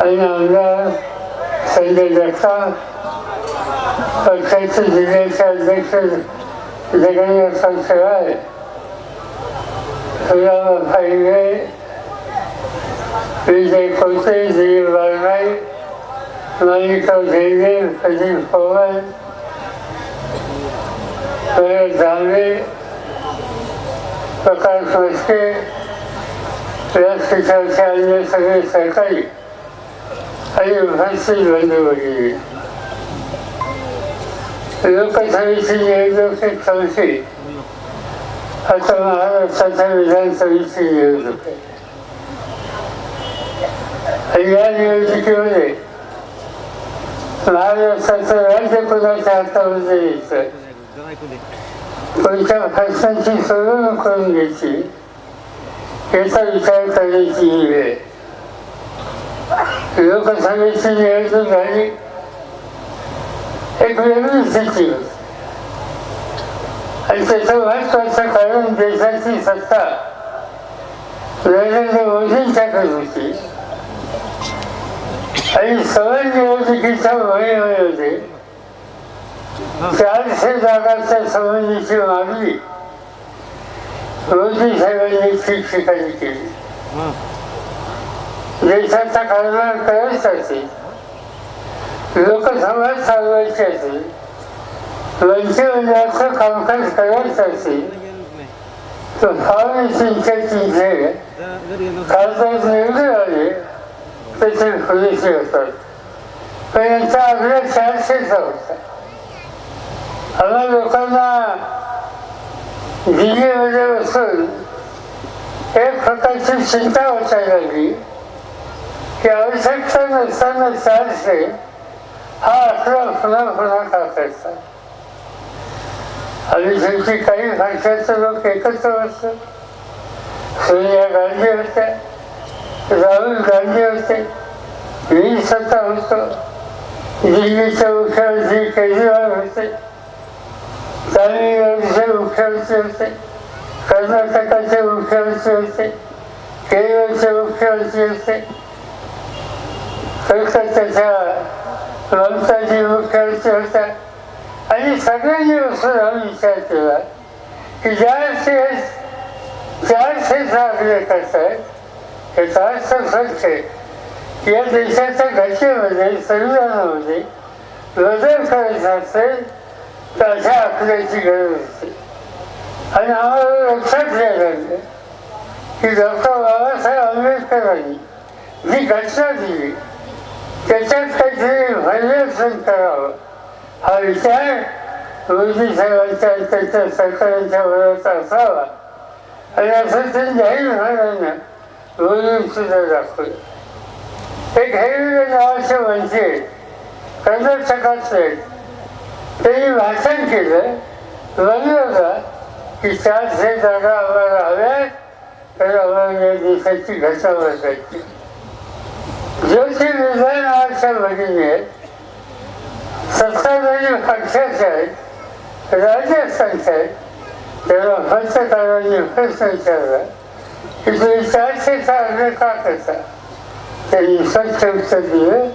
आणि संजय जगताप पक्षाचे जिल्ह्याचे अध्यक्ष जगन्नाथ संशय सुराबा विजय खोते दिलीप बारनाई मालिका झेंडे अजित पवार भरत प्रकाश मस्के व्यासपीठाचे अन्य सगळे सहकारी 자유 할수 있는 거 지. 이렇게 자유시 이렇게 자유시 하여튼 알아서 자유에서 있지 이렇 게. 이안이 지켜오 지. 나로서 언제보다 잘 떨어져 있 어. 그러니까 발산 지수는 그런 게 지. 그래서 이잘 떨어지기 위 해. निवडणूक एक संशय आता महाराष्ट्राच्या विधानसभेची निवडणूक आहे आणि या निवडणुकीमध्ये महाराष्ट्राचं राज्य कोणाच्या हातामध्ये यायचं कोणत्या प्रश्नांची सोडवणूक करून घ्यायची याचा विचार करण्याची ही वेळ लोकसभेची निवडणूक झाली एक वेगळी स्थिती होती आणि त्याचं महत्वाचं कारण देशाची सत्ता नरेंद्र मोदींच्याकडे होती आणि सवय निवडणुकीच्या मोहिमेमध्ये चारशे जागाच्या संबंधीची मागणी मोदी साहेबांनी ठिकठिकाणी केली देशाचा कारभार करायचा असेल लोकसंवाद चालवायचे असेल मंत्रिमंडळाचं कामकाज करायचं असेल तर फार चिंता चिंते खासदार निवडून आले त्याचे खुलेसे होतात. पण यांचा आग्रह चारशेचा होता आम्हा लोकांना दिल्लीमध्ये बसून एक प्रकारची चिंता वाटायला लागली. की आवश्यकता नसताना चारशे हा आकडा पुन्हा पुन्हा का करतात आणि शेवटी काही भाषाचे लोक एकत्र बसले सोनिया गांधी होत्या राहुल गांधी होते मी स्वतः होतो दिल्लीचे मुख्यमंत्री केजरीवाल होते तामिळनाडूचे मुख्यमंत्री होते कर्नाटकाचे मुख्यमंत्री होते केरळचे मुख्यमंत्री होते कलकत्त्याच्या ममताजी मुख्यमंत्री होत्या आणि सगळ्यांनी बसून आम्ही विचार केला की ज्याचे चारशेचा आग्रह करतायत त्याचा अर्थ सच आहे या देशाच्या घटनेमध्ये संविधानामध्ये बदल करायचा असेल तर अशा आकड्याची गरज असते आणि आम्हाला लक्षात घ्यायला लागलं की डॉक्टर बाबासाहेब आंबेडकरांनी जी घटना दिली त्याच्यात काहीतरी व्हॅल्युएशन करावं. हा विचार मोदी साहेबांच्या त्याच्या सरकारांच्या वयात असावा. आणि असं ते जाहीर महाराजांना म्हणून सुद्धा दाखवलं. एक हेरवे नावाचे म्हणजे कर्नाटकातले त्यांनी भाषण केलं. म्हणलं की चारशे जागा आम्हाला हव्या तर आम्हाला या देशाची घटना बसायची ज्योतिर्विद्या नावाच्या भगिनी आहेत सत्ताधारी पक्षाचे आहेत. राजस्थानचे आहेत. तेव्हा पत्रकारांनी प्रश्न विचारला की तुम्ही चारशेचा अर्ज का करता त्यांनी स्वच्छ उत्तर दिलं.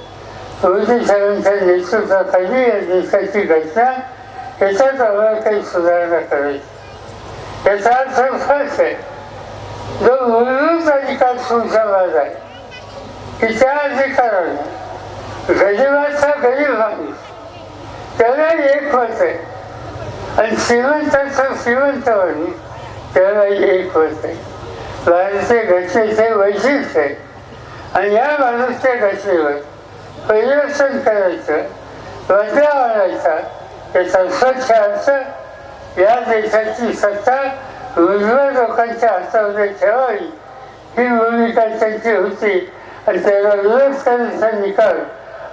मोदी साहेबांच्या नेतृत्वाखाली या देशाची घटना याच्यात आम्हाला काही सुधारणा करायची. याचा अर्थ स्पष्ट आहे. जो मूलभूत अधिकार सुसंवाद आहे. की त्या अधिकाराने गरीबाचा गरीब माणूस त्याला एक होत आहे. आणि श्रीमंताचा श्रीमंत माणूस त्याला एक होत आहे. भारतीय घटनेचे वैशिष्ट्य आहे. आणि या माणूसच्या घटनेवर परिवर्तन करायचं बदला आणायचा त्याचा स्वच्छ अर्थ या देशाची सत्ता उजव्या लोकांच्या हातामध्ये ठेवावी. ही भूमिका त्यांची होती. आणि त्याला विरोध करायचा निकाल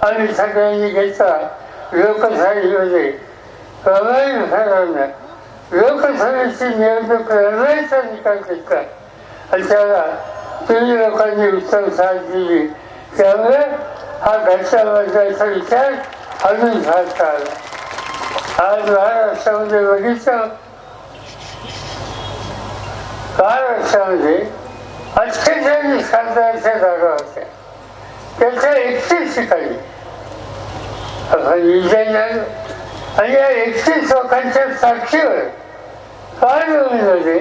आणि सगळ्यांनी घेतला लोकशाहीमध्ये म्हणजे प्रभावीपणानं लोकशाहीची निवडणूक लढवायचा निकाल घेतला आणि त्याला तुम्ही लोकांनी उत्तम साथ दिली. त्यामुळे हा घटना बदलायचा विचार अजून झाला आज महाराष्ट्रामध्ये बघितलं. महाराष्ट्रामध्ये अठ्ठेचाळीस खासदारच्या जागा होत्या त्याच्या एकतीस ठिकाणी आपण विजय झालो आणि या एकतीस लोकांच्या साक्षीवर फारमध्ये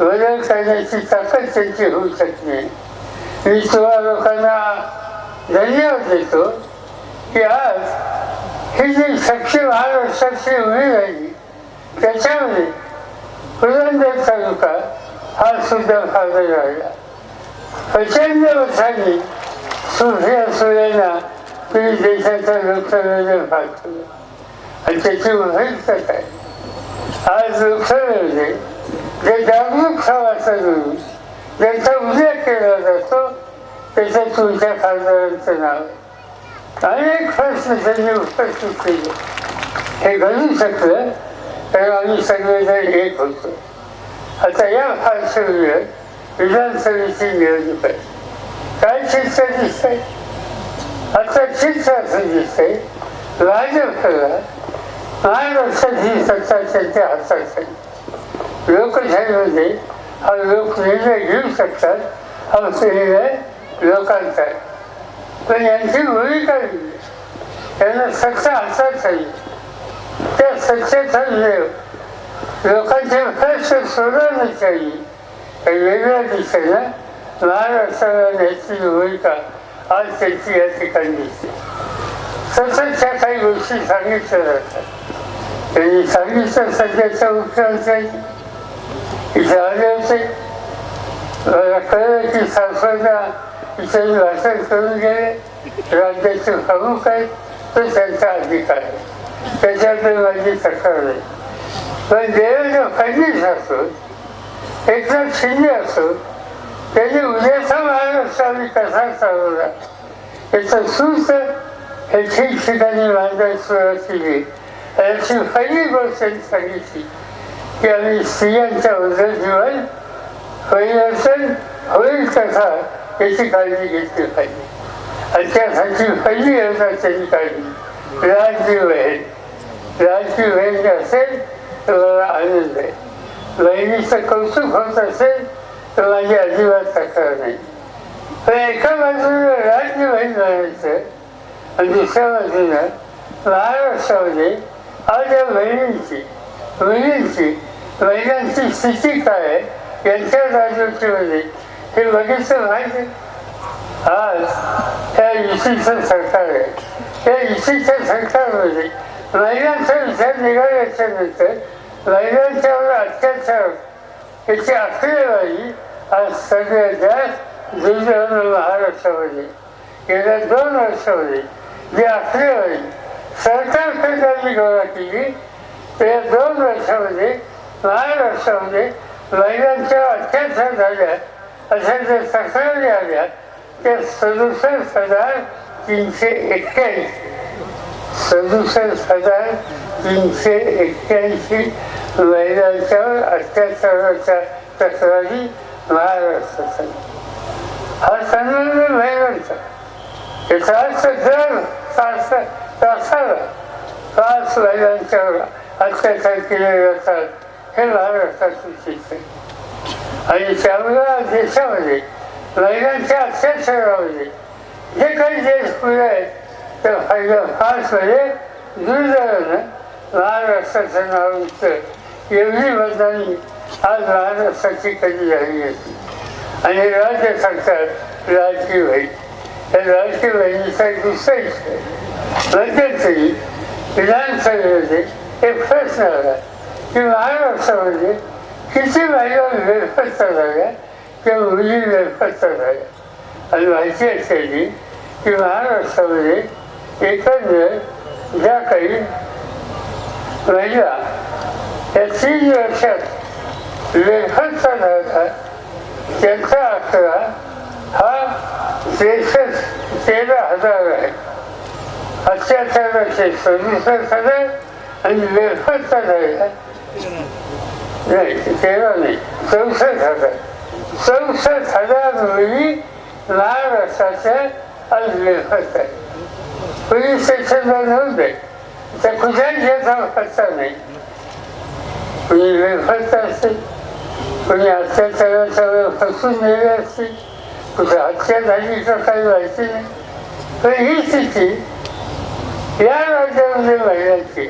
बदल करण्याची ताकद त्यांची होऊ शकते. मी तुम्हा लोकांना धन्यवाद देतो की आज ही जी साक्षी महाराष्ट्राची उभी राहिली त्याच्यामध्ये पुरंदर तालुका हा सुद्धा फायदा झाला प्रचंड वर्षांनी सुफिया सुरेना तुम्ही देशाचं लोकसभेचं भाग केलं आणि त्याची महत्त्व आहे आज लोकसभेमध्ये जे जागरूक सभासद होईल ज्यांचा उल्लेख केला जातो त्याच्या तुमच्या खासदारांचं नाव आहे अनेक प्रश्न त्यांनी उपस्थित केले हे घडू शकलं तर आम्ही सगळेजण एक होतो आता या पार्श्वभूमीवर विधानसभेची निवडणूक आहे काय चित्र दिसतंय आता चित्र असं दिसतंय भाजपला महाराष्ट्रात ही सत्ता त्यांच्या हातात आहे लोकशाहीमध्ये हा लोक निर्णय घेऊ शकतात हा निर्णय लोकांचा आहे पण यांची भूमिका त्यांना सत्ता हातात आहे त्या सत्तेचा विरोध लोकांचे प्रश्न काही वेगळ्या दिशेनं महाराष्ट्राला न्यायची भूमिका आज त्यांची या ठिकाणी दिसते काही गोष्टी सांगितल्या जातात त्यांनी सांगितलं सध्याच्या मुख्यमंत्र्यांनी इथे आले होते मला कळलं की सासवडला इथे भाषण करून गेले राज्याचे प्रमुख आहेत तो त्यांचा अधिकार आहे त्याच्याकडे माझी तक्रार नाही पण देवेंद्र फडणवीस असो एकनाथ शिंदे असो त्यांनी उद्याचा महाराष्ट्र आम्ही कसा चालवला? याचं सूत्र हे ठिकठिकाणी बांधायला सुरुवात केली याची पहिली गोष्ट त्यांनी सांगितली की आम्ही स्त्रियांच्या उदर जीवन परिवर्तन होईल कसा याची काळजी घेतली पाहिजे. आणि त्यासाठी पहिली योजना त्यांनी काढली राजकीय बहीण राजकीय असेल तर मला आनंद आहे. बहिणीचं कौतुक होत असेल तर माझी अजिबात तक्रार नाही पण एका बाजूला राज्य बहीण म्हणायचं आणि दुसऱ्या बाजूला महाराष्ट्रामध्ये आज या बहिणींची मुलींची महिलांची स्थिती काय आहे यांच्या राजवटीमध्ये हे बघितलं माहिती आज त्या युतीचं सरकार आहे त्या युतीच्या सरकारमध्ये महिलांचा विचार निघाल्याच्या नंतर महिलांच्यावर अत्याचार याची आकडेवारी आज सगळ्यात जास्त महाराष्ट्रामध्ये गेल्या दोन वर्षामध्ये जी आकडेवारी सरकारकडे गोळा केली त्या दोन वर्षामध्ये महाराष्ट्रामध्ये महिलांच्या अत्याचार झाल्या अशा ज्या तक्रारी आल्या त्या सदुसष्ट हजार तीनशे एक्क्याऐंशी. सदुसष्ट हजार तीनशे एक्क्याऐंशी महिलांच्यावर अत्याचाराच्या तक्रारी महाराष्ट्रात हा संबंध महिलांचा याचा अर्थ दर तास तासाला पाच महिलांच्यावर अत्याचार केले जातात हे महाराष्ट्राचं चित्र आहे आणि त्यामुळे देशामध्ये महिलांच्या अत्याचारामध्ये जे काही देश पुढे आहेत त्या फायदा म्हणजे दुर्दैवानं महाराष्ट्राचं नाव होतं एवढी बदनामी आज महाराष्ट्राची कधी झाली होती आणि राज्य सरकार राजकीय होईल त्या राजकीय बहिणीचा दुसरा इच्छा मध्यंतरी विधानसभेमध्ये एक प्रश्न आला की महाराष्ट्रामध्ये किती महिला बेफत्ता झाल्या किंवा मुली बेफत्ता झाल्या आणि माहिती असायची की महाराष्ट्रामध्ये एकंदर ज्या काही महिला या तीन वर्षात लेखन झाल्या त्यांचा आकडा हा त्रेसष्ट तेरा हजार आहे. अत्याचाराचे सदुसष्ट हजार आणि लेखन झाल्या नाही तेरा नाही चौसष्ट हजार. चौसष्ट हजार मुली महाराष्ट्राच्या आज लेखत आहे पोलीस स्टेशनला नव्हते त्या कुठल्याच खर्च नाही कुणी बेफत असते कुणी अत्याचाराच्या वेळ फसून गेले असतील कुठे हत्या झाली तर काही व्हायची नाही तर ही स्थिती या राज्यामध्ये महिलांची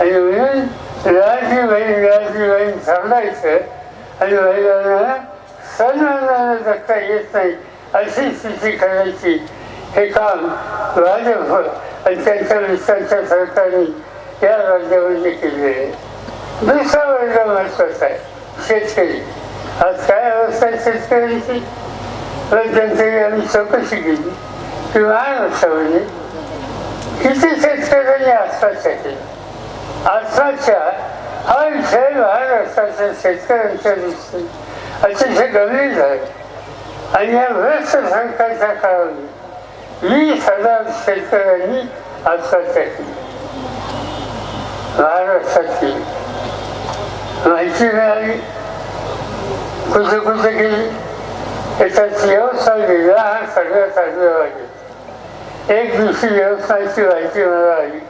आणि म्हणून राजी बहीण राजी बहीण थांबायचं आणि महिलांना सन्मानानं जगता येत नाही अशी स्थिती करायची हे काम राजभर आणि त्यांच्या विस्तारच्या सरकारने या राज्यामध्ये केलेले आहे. दुसरा वर्ग महत्त्वाचा आहे शेतकरी. आज काय अवस्था आहे शेतकऱ्यांची? राज्यांची आम्ही चौकशी केली. की महाराष्ट्रामध्ये म्हणजे किती शेतकऱ्यांनी आसपासच्या केली आसपासच्या हा विषय महाराष्ट्राच्या शेतकऱ्यांच्या दृष्टीने अतिशय गंभीर झाला आणि या भ्रष्ट सरकारच्या काळामध्ये वीस हजार शेतकऱ्यांनी आत्महत्या केली महाराष्ट्राची माहिती मिळाली कुठे कुठे गेली याच्यात व्यवसाय दिला हा सगळ्यात आग्रह एक दिवशी व्यवसायाची माहिती मला आली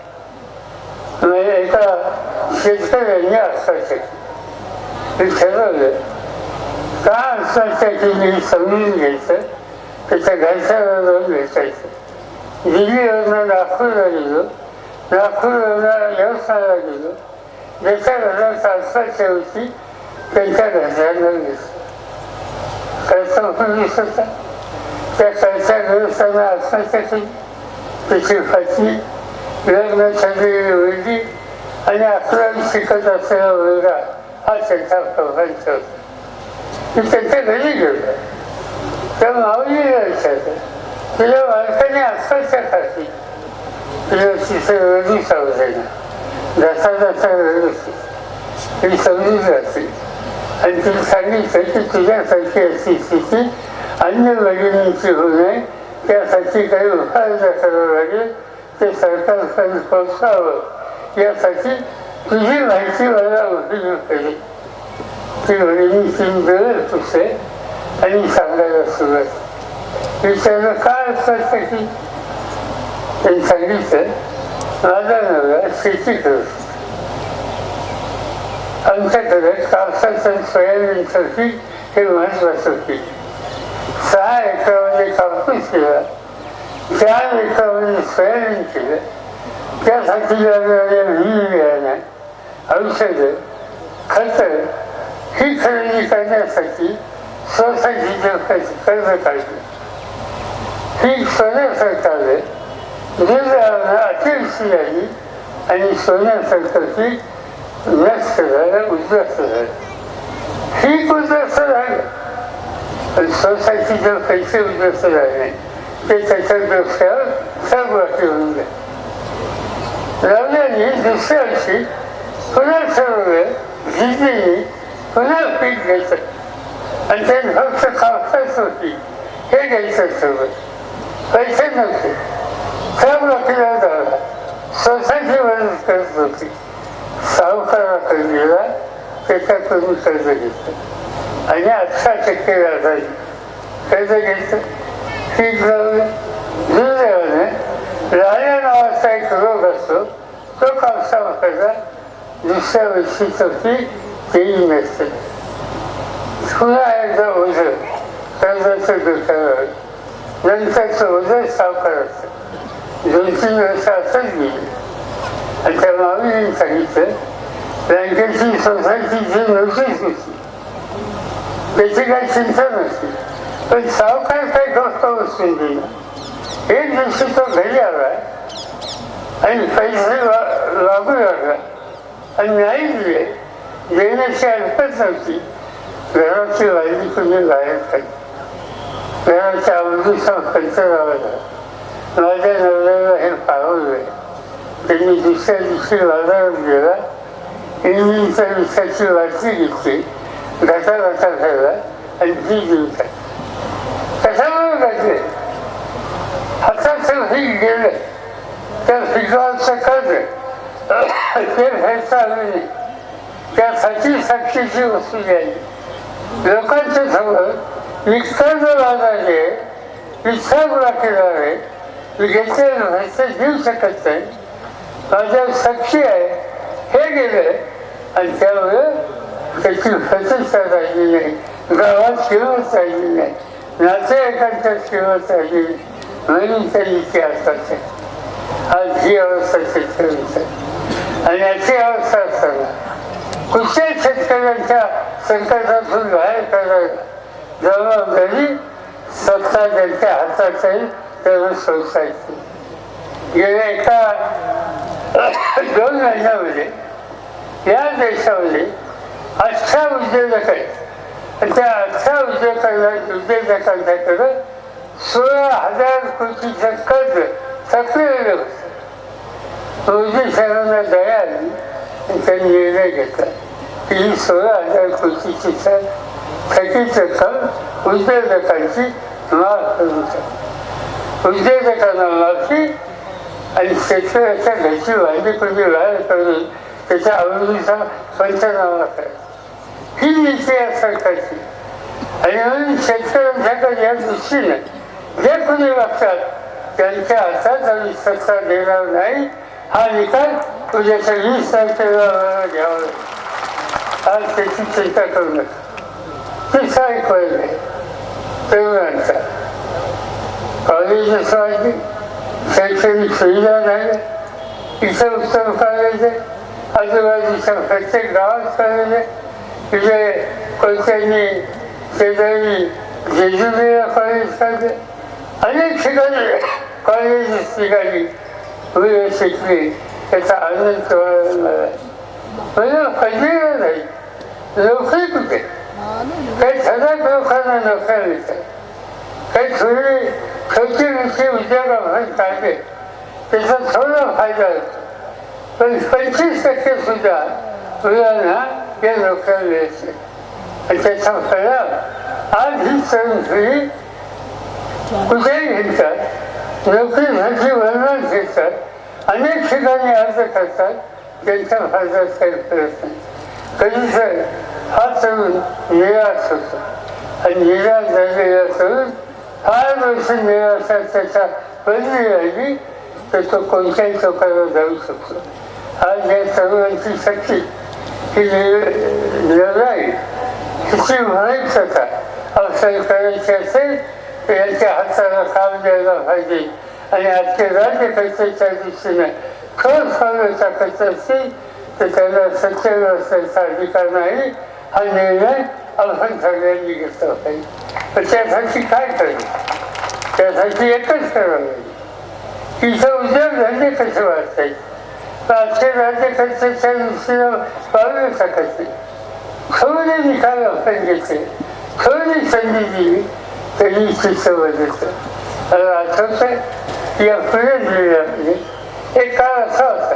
म्हणजे एका शेतकऱ्यांनी आत्महत्या केली मी ठरवलं का आत्महत्या केली समजून घ्यायचं त्याच्या घरच्याला जाऊन भेटायचं दिल्लीवरनं नागपूरला गेलो नागपूरवरनं व्यवसायाला गेलो ज्याच्या घरात आत्महत्या होती त्यांच्या घरच्यांना दिसलं खर्च दिसत होता त्या खर्चा गृहस्थांना आत्महत्या केली त्याची पत्नी लग्न छंदी होती आणि अकरावी शिकत असलेला मुलगा हा त्यांचा प्रपंच होता मी त्यांच्या घरी गेलो त्या माऊली विचारलं तुझ्या बालकाने आत्महत्या खाती तुझ्या तिथे रडू सावधायना जसा जसा रडू ती समजून जाते आणि तिने सांगितलं की तुझ्यासारखी अशी स्थिती अन्य भगिनींची होऊ नये त्यासाठी काही उपाययोजना करावं लागेल ते सरकारकडे पोहोचावं यासाठी तुझी माहिती मला उपयोग केली ती भगिनी तीन वेळ पुसे आणि सांगायला सुरुवात. विचारलं काय असतात की त्यांनी सांगितलं माझा नवरा शेती करत आमच्याकडे कापसाचं सोयाबीनचं पीक हे महत्वाचं पीक सहा एकरामध्ये कापूस केला. चार एकरामध्ये सोयाबीन केलं त्यासाठी लागणाऱ्या बियाणं औषधं खतं ही खरेदी करण्यासाठी सोसायटीचं कर्ज काढली ही सोन्या सरकारने दुर्दैवानं अतिवृष्टी झाली आणि सोन्यासारखं पीक नष्ट झालं उद्ध्वस्त झालं ही उद्ध्वस्त झालं पण जर पैसे उद्ध्वस्त झाले नाही ते त्याच्या व्यवसायावर सहभागी होऊन गेले लावल्याने दुसऱ्या वर्षी पुन्हा ठरवलं जिजनीने पुन्हा पीक घ्यायचं आणि ते फक्त कापसाच होती हे घ्यायचं ठरवलं पैसे नव्हते. सर्व लोकीला झाला. सोसायटीवरच करत होती. सावकाराकडे गेला त्याच्याकडून कर्ज घेतलं. आणि अठरा टक्के व्याजाने कर्ज घेतलं. पीक लावलं दुर्दैवाने राण्या नावाचा एक रोग असतो. तो कापसा दुसऱ्या वर्षीचं पीक तेही नसतं. पुन्हा एकदा ओझं कर्जाचं दुसरं नंतरचं ओझं सावकार असतं दोन तीन वर्ष असंच गेली आणि त्या माऊलीने सांगितलं बँकेची सोसायटीची नोटीस होती त्याची काही चिंता नसते पण सावकार काही गोष्ट बसून दिला एक दिवशी तो घरी आला आणि पैसे लागू लागला. आणि नाही दिले. देण्याची अल्पच नव्हती. घराची लाईन तुम्ही बाहेर काही घराच्या अवधीचा खर्च लावला माझ्या नवऱ्याला हे पाहवलं त्यांनी दुसऱ्या दिवशी बाजारात गेला इंजिनच्या विषयाची वाटली घेतली घाटा घाटा झाला आणि ती देऊन कशामुळे घातले हातात पीक गेलं त्या पिकावरचं कर्ज ते फेडता आलं नाही त्यासाठी साक्षीची वस्तू द्यायची लोकांच्या समोर विसर्ग बाजारे इच्छा गोळा देऊ शकत नाही. माझ्या सक्ती आहे. हे गेलं. आणि त्यामुळे त्याची प्रतिष्ठा राहिली नाही. गावात किंमत राहिली नाही. नातेवाईकांच्या किंमत राहिली म्हणून त्यांनी ती आज ही अवस्था शेतकऱ्यांची आणि याची अवस्था असताना कुठल्याही शेतकऱ्यांच्या संकटातून बाहेर करायला जबाबदारी सत्ता त्यांच्या हातात येईल त्यांना सोसायची गेल्या एका दोन महिन्यामध्ये या देशामध्ये अठरा उद्योजक आहेत. त्या अठरा उद्योजकांना उद्योजकांच्याकडं सोळा हजार कोटीचं कर्ज थकलेलं होतं. मोदी शहरांना दया आली त्यांनी निर्णय घेतला. ही सोळा आहे कोटीची थक थकीत रक्कम उद्योजकांची नाश करून टाक उद्योजकांना नाशी आणि शेतकऱ्याच्या घरची भाजी कुठे बाहेर करून त्याच्या आवडीचा पंचनामा करायचा ही नीती आहे सरकारची. आणि म्हणून शेतकऱ्यांच्याकडे या दृष्टीने जे कोणी वागतात त्यांच्या हातात आम्ही सत्ता देणार नाही हा निकाल उद्याच्या वीस तारखेला घ्यावा लागेल 安定していたと思います。小さい声で、そうなんだ。私たちに先生についらないで、一緒に人の金で、あずまじ人の会で、がわされて、いずれ、こいつに、世代に、自分や会しさんで、あれ、違うね。会で違うね。上をしてきれ、やった、あれ、違うね。फजिरा नाही. नोकरी कुठे? काही ठराक लोकांना नोकऱ्या मिळतात काही थोडी छोटी मोठी उद्योगामध्ये काढले त्याचा थोडा फायदा होतो. पण पंचवीस टक्के सुद्धा मुलांना या नोकऱ्या मिळते आणि त्याचा परिणाम आज ही तरुण पिढी कुठेही घेतात म्हणजे वर्णन घेतात अनेक ठिकाणी अर्ज करतात. त्यांच्या फायदा काही करत नाही. कधी तर हा तरुण निराश होतो आणि निराश झालेला तरुण फार वर्ष निराशात त्याच्या बदली राहिली तर तो कोणत्याही टोकाला जाऊ शकतो. आज या तरुणांची शक्ती ही लढाई किती म्हणायचं का अवसर करायची असेल तर यांच्या हाताला काम द्यायला पाहिजे. आणि आजच्या राज्यकर्त्याच्या दृष्टीने ठोस पावलं टाकत असतील तर त्याला सत्य व्यवस्थेचा अधिकार नाही हा निर्णय आपण सगळ्यांनी घेतला पाहिजे पण त्यासाठी काय करायचं त्यासाठी एकच करावं लागेल इथं उद्योगधंदे कसे वाढतायत आजच्या राज्यकर्त्याच्या दृष्टीनं पावलं टाकायचे नाही थोडे निकाल आपण घेतले थोडी संधी दिली तरी चित्त बदलतं मला आठवतं या फुले जिल्ह्यामध्ये एक काळ असा होता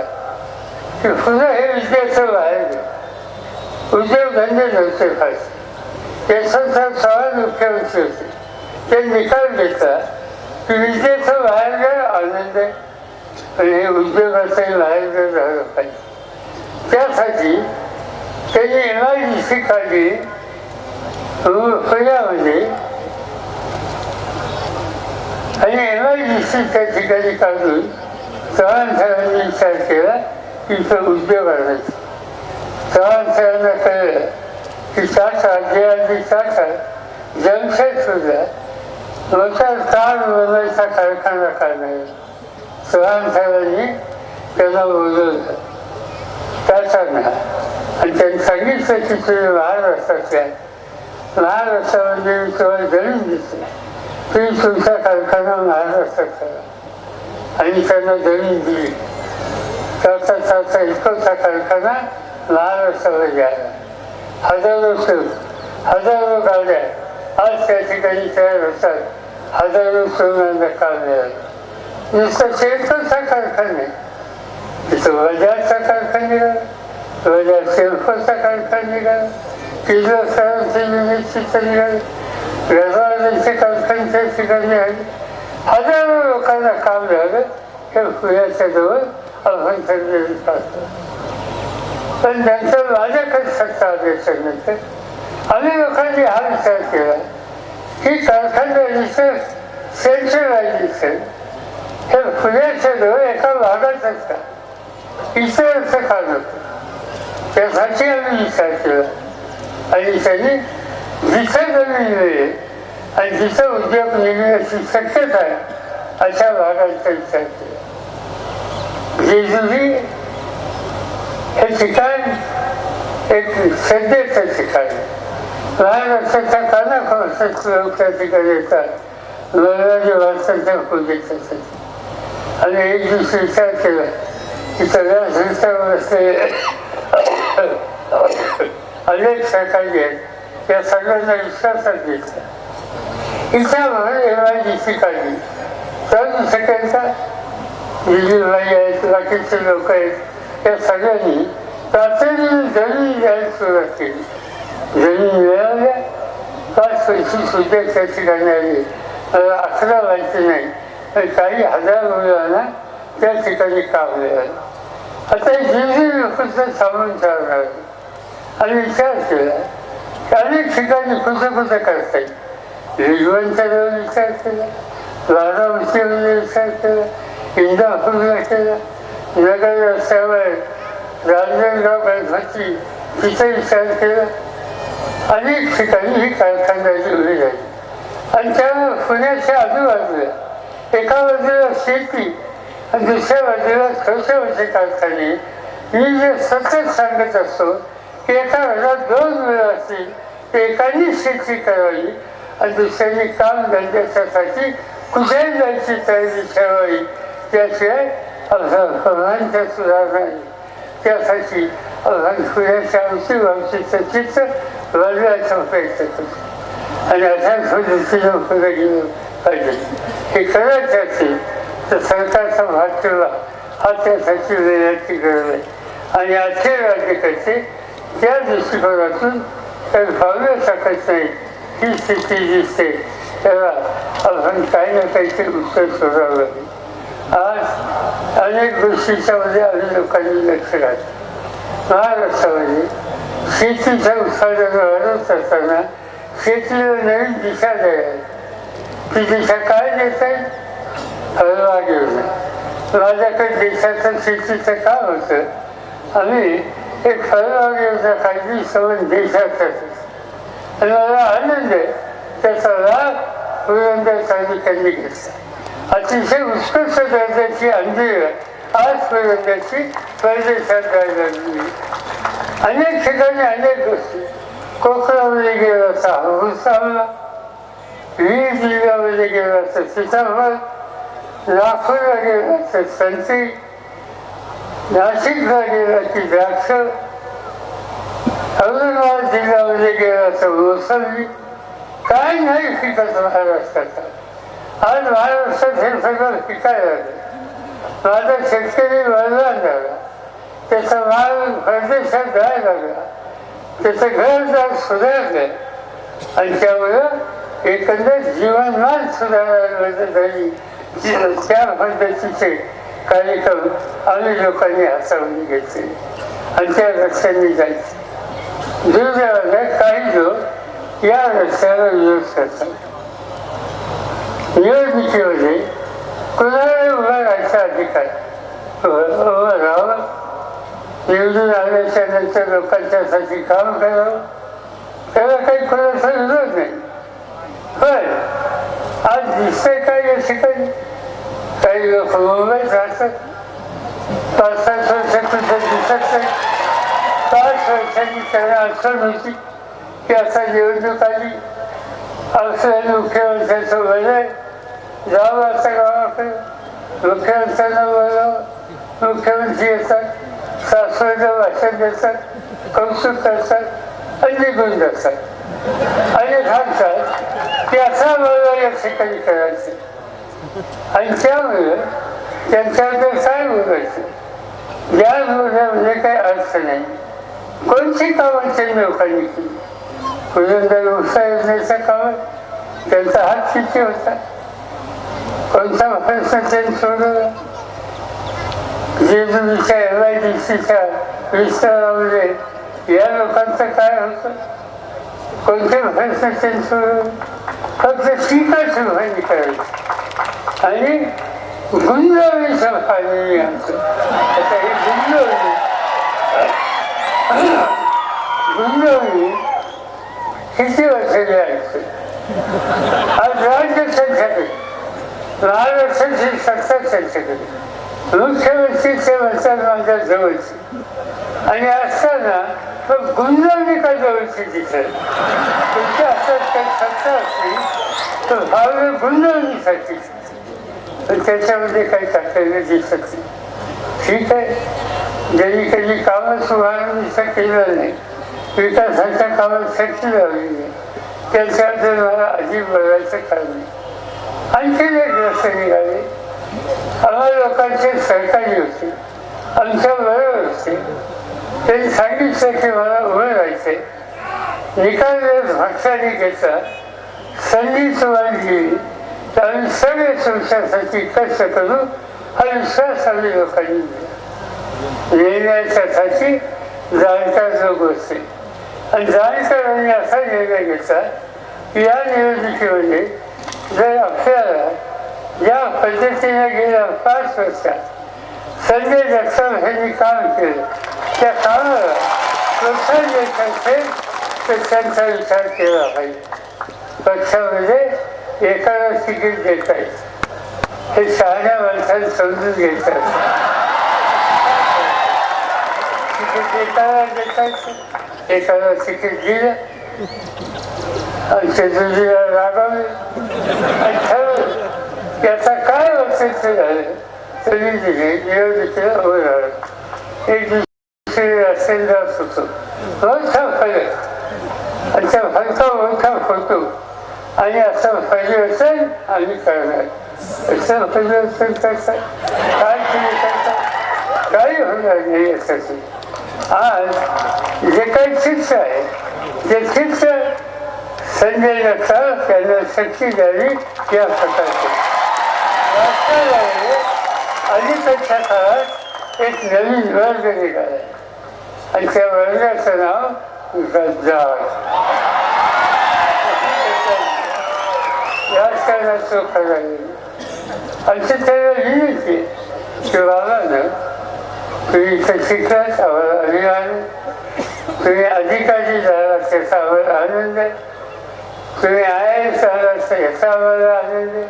की फुलं हे विद्यार्थी बाहेर गेले उद्योगधंदे नव्हते फारसे यशवंतराव चव्हाण मुख्यमंत्री होते ते निकाल घेतला की विद्यार्थी बाहेर गेला आनंद आहे पण हे उद्योगाचंही बाहेर गेलं झालं पाहिजे त्यासाठी त्यांनी एम आय डी सी काढली पुण्यामध्ये आणि एम आय डी सी त्या ठिकाणी काढून चव्हाण साहेबांनी विचार केला की इथं उद्योग आणायचे चव्हाण साहेबांना कळलं की सात जे आधी टाटा जमशेद सुद्धा मोठा तार बनवायचा कारखाना काढणार चव्हाण साहेबांनी त्यांना बोलवलं टाटांना आणि त्यांनी सांगितलं की तुम्ही महाराष्ट्रातल्या महाराष्ट्रामध्ये तुम्हाला जमीन दिसते तुम्ही तुमचा कारखाना महाराष्ट्रात करा आणि त्यांना जमीन दिली त्याचा त्याचा इकडचा कारखाना महाराष्ट्रामध्ये आला हजारो शोध हजारो गाड्या आज त्या ठिकाणी तयार होतात हजारो श्रमांना काम मिळालं नुसतं शेतकरचा कारखाना आहे तिथं बजाजचा कारखाना निघाला बजाज सेल्फोचा कारखाना निघाला किर्लोस्करांचे युनिट तिथं निघाले गजवाल्यांचे कारखाने त्या ठिकाणी आले हजारो लोकांना काम झालं. हे पुण्याच्या जवळ आपण ठरलेलं पण त्यांचं माझ्याकडे सत्ता आल्याच्यानंतर आम्ही लोकांनी हा विचार केला की कारखान्याचं सेंट्रलायझेशन हे पुण्याच्या जवळ एका भागातच का इतरच का नको त्यासाठी आम्ही विचार केला. आणि त्यांनी जिथं जमीन मिळेल आणि जिथं उद्योग निर्मितीची शक्यता आहे अशा भागांचा विचार केला जेजुरी हे ठिकाण एक श्रद्धेचं ठिकाण. आहे. महाराष्ट्राच्या कानाकोपऱ्यात लोक त्या ठिकाणी येतात. वरराज वारसाच्या पूजेसाठी आणि एक दिवशी विचार केला की सगळ्या संस्थावर असलेले अनेक सहकारी आहेत. या सगळ्यांना विश्वासात घेतला. इच्छावर एवढी काढली तर शकेल का विजयबाई आहेत बाकीचे लोक आहेत या सगळ्यांनी तातडीने जमीन द्यायला सुरुवात केली जमीन मिळाल्या पाच पैसे सुद्धा त्या ठिकाणी आले मला अकरा व्हायचे नाही तर काही हजार मुलांना त्या ठिकाणी काम मिळालं आता जे लोक थांबून ठेवणार आणि विचार केला की अनेक ठिकाणी कुठं कुठं करता येईल रिजवांच्या जवळ विचार केला बारामतीमध्ये विचार केला इंदापूरला केला नगर रस्त्यावर रांजणगाव गणपती तिथे विचार केला. अनेक ठिकाणी ही कारखान्याची उभी झाली. आणि त्या पुण्याच्या आजूबाजूला एका बाजूला शेती आणि दुसऱ्या बाजूला छोटे मोठे कारखाने. मी जे सतत सांगत असतो की एका घरात दोन मुलं असतील एकाने शेती करावी आणि दुसऱ्यांनी काम धंद्याच्यासाठी कुठेही जायची तयारी ठेवावी. त्याशिवाय फळांच्या सुधारणा नाही. त्यासाठी आपण पुण्याच्या आमची वंशीचं चित्र बदलायचा प्रयत्न करतो. आणि अशाच पद्धतीनं पाहिजे हे करायचं असेल तर सरकारचा भाग ठेवला हा त्यासाठी वेळाची गरज आहे. आणि आजचे राज्यकर्ते त्या दृष्टिकोनातून तर भावना शकत नाही. ही स्थिती दिसते त्याला आपण काही ना काहीतरी उत्तर शोधावं लागेल आज अनेक गोष्टीच्या मध्ये अनेक लोकांनी लक्ष घातलं महाराष्ट्रामध्ये शेतीचं उत्पादन वाढवत असताना शेतीला नवीन दिशा द्यायला ती दिशा काय देत आहे हलवा घेऊन माझ्याकडे देशाचं शेतीचं काम होतं आम्ही एक फळबाग योजना काढली संबंध देशातच आणि आनंद आहे. त्याचा लाभ पुरंदर तालुक्यांनी घेतला. अतिशय उत्कृष्ट दर्जाची अंजीर आज पर्यंतची परदेशात जायला अनेक ठिकाणी अनेक गोष्टी. कोकणामध्ये गेला तर हापूस चांगला जिल्ह्यामध्ये गेला तर सीताफळ नागपूरला गेला तर संत्री नाशिकला गेला की द्राक्ष. औरंगाबाद जिल्ह्यामध्ये गेला तर मोसंबी काय नाही पिकत महाराष्ट्राचा आज महाराष्ट्रात हे सगळं शिकायला माझा शेतकरी वरदान झाला त्याचा माल परदेशात जायला लागला त्याचं घरदार सुधारलं आणि त्यामुळं एकंदर जीवनमान सुधारायला झाली त्या पद्धतीचे कार्यक्रम आम्ही लोकांनी हाताळून घेतले आणि त्या लक्षांनी जायचे दुर्दैवाने काही लोक या रस्त्याला विरोध करतात निवडणुकीमध्ये कुणाला उभा राहायचा अधिकार? हो, हो, उभं राहावं निवडून आल्याच्यानंतर लोकांच्यासाठी काम करावं. त्याला काही कोणाचा विरोध नाही. पण आज दिसतंय काय या ठिकाणी? काही लोक मुंबईत राहतात. पाच सात वर्ष कुठे दिसत नाही. पाच त्यांना अडचण होती. की आता निवडणूक आली असं मुख्यमंत्र्यांचं वय जावं आता गावाकडे. मुख्यमंत्र्यांना बोलावं मुख्यमंत्री येतात सासवडं भाषण देतात कौतुक करतात आणि निघून जातात. आणि सांगतात की असा मला या ठिकाणी करायचं. आणि त्यामुळे त्यांच्याबद्दल काय बोलायचं? या बोलण्यामध्ये म्हणजे काही अर्थ नाही. कोणती कामं त्यांनी लोकांनी केली पुरंदर उपसा योजनेचं काम त्यांचा हात किती होता कोणता प्रश्न त्यांनी सोडवला जेजुरीच्या एल आय डी सीच्या विस्तारामध्ये या लोकांचं काय होतं कोणते प्रश्न त्यांनी सोडवले फक्त टीकाच लोकांनी करायची आणि गुंजावी सरकारने आमचं आता हे गुंजावी गुंजावी किती वर्षाची जायचं आज राज्य संख्याकडे महाराष्ट्राची सत्ता त्यांच्याकडे मुख्यमंत्री ते म्हणतात माझ्या जवळची. आणि असताना मग गुंजवली का जवळची तिथे? तुमच्या असतात काही सत्ता असली तर भावना गुंजवणीसाठी पण त्याच्यामध्ये काही कर्तव्य दिसत नाही. ठीक आहे? ज्यांनी कधी कामं सुधारणीचं केलं नाही. विकासाच्या कामात शक्ती लावली नाही. त्याच्याबद्दल मला अजिब बघायचं कारण नाही. आणखी एक रस्ते निघाले. आम्हा लोकांचे सहकारी होते. आमच्या बरोबर होते. त्यांनी सांगितलं की मला उभं राहायचे निकाल जर भाषाने घेतला संधी तुम्हाला दिली. तर आम्ही सगळे तुमच्यासाठी कष्ट करू हा विश्वास आम्ही लोकांनी दिला. निर्णयाच्यासाठी जाणकार लोक असते आणि जाणकारांनी म्हणजे असा निर्णय घेतला की या निवडणुकीमध्ये जर आपल्याला या पद्धतीने गेल्या पाच वर्षात संजय जगताप यांनी काम केलं त्या कामाला प्रोत्साहन देत असेल तर त्यांचा विचार केला पाहिजे. पक्षामध्ये एकाला तिकीट देता येईल. हे शहाण्या माणसाने समजून घेतात तिकीट एकाला देता येतं एकाला तिकीट दिलं आणि चतुर्थीला रागावले आणि ठरवलं की आता काय वर्षाचं झालं तरी दिले निवडणुकीला उभं राहिलं एक दुसरी असेल जात होतो मोठा फरक आणि त्या फरका मोठा होतो आणि असं परिवर्तन आम्ही करणार असं परिवर्तन करतात काय तुम्ही करतात काही होणार नाही यासाठी आज जे काही शिक्ष आहे ते शिक्ष संजय जगताप त्यांना शक्ती द्यावी या प्रकारचे. राष्ट्राला अलीकडच्या काळात एक नवीन वर्ग निघाला. आणि त्या वर्गाचं नाव गद्दार राजकारणाचं खरं आणि ते त्याला विनंती की बाबानं तुम्ही इथं अभिमान तुम्ही अधिकारी झाला त्याचा आम्हाला आनंद आहे तुम्ही आय एस याचा आम्हाला आनंद.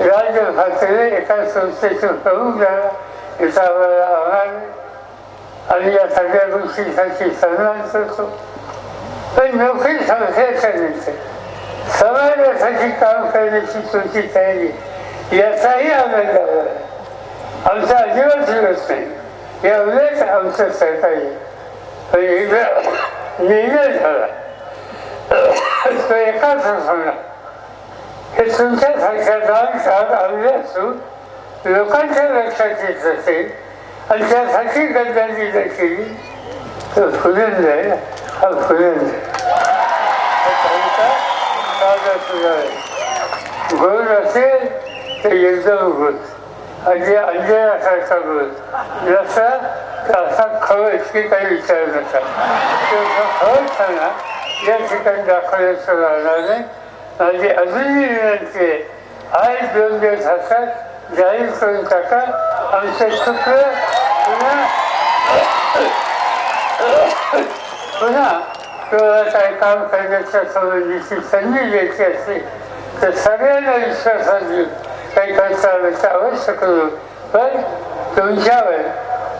राज्य भाषेने एका संस्थेचे प्रमुख झाला याचा आम्हाला आव्हान आणि या सगळ्या गोष्टीसाठी सन्मान करतो. पण नोकरी संस्थेचं नंतर समाजासाठी काम करण्याची तुमची तयारी याचाही आनंद आम्हाला आमचा अजिबात दिवस नाही हे उलट आमचं सरकारी पण एकदा निर्णय झाला तो एकाच होणार हे तुमच्यासारख्या दान साथ आणले असून लोकांच्या लक्षात येत असेल आणि त्यासाठी गद्दारी जर केली तर फुलेन जाईल हा फुलंद गोड असेल तर एकदम गोड अगदी असायचा रोज. जसं असा खवच की काही विचार नका खवच सांगा या ठिकाणी दाखवण्याचं राहणार नाही. माझी अजूनही विनंती आहे आज दोन दिवस हातात जाहीर करून टाका. आमचं शुक्र पुन्हा पुन्हा तुम्हाला काय काम करण्याच्या संबंधीची संधी द्यायची असते तर सगळ्यांना विश्वासात घेऊन काही करता आवश्यक अवश्य पण तुमच्यावर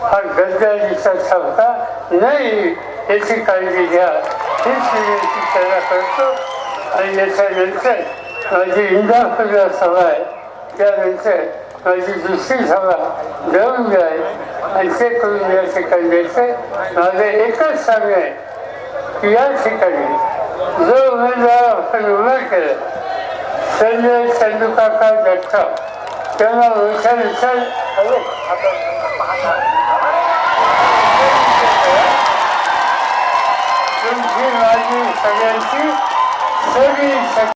हा गद्दारीचा छापका नाही याची काळजी घ्या. हीच विनंती त्याला करतो. आणि याच्यानंतर माझी इंदापूरला सभा आहे. त्यानंतर माझी दुसरी सभा जाऊन जाय. आणि ते करून या ठिकाणी द्यायचं माझं एकच सांगणं आहे की या ठिकाणी जो उमेदवार आपण उभा केला. संजय चंदुकाका जगताप त्यांना विचार विचार तुमची माझी सगळ्यांची सगळी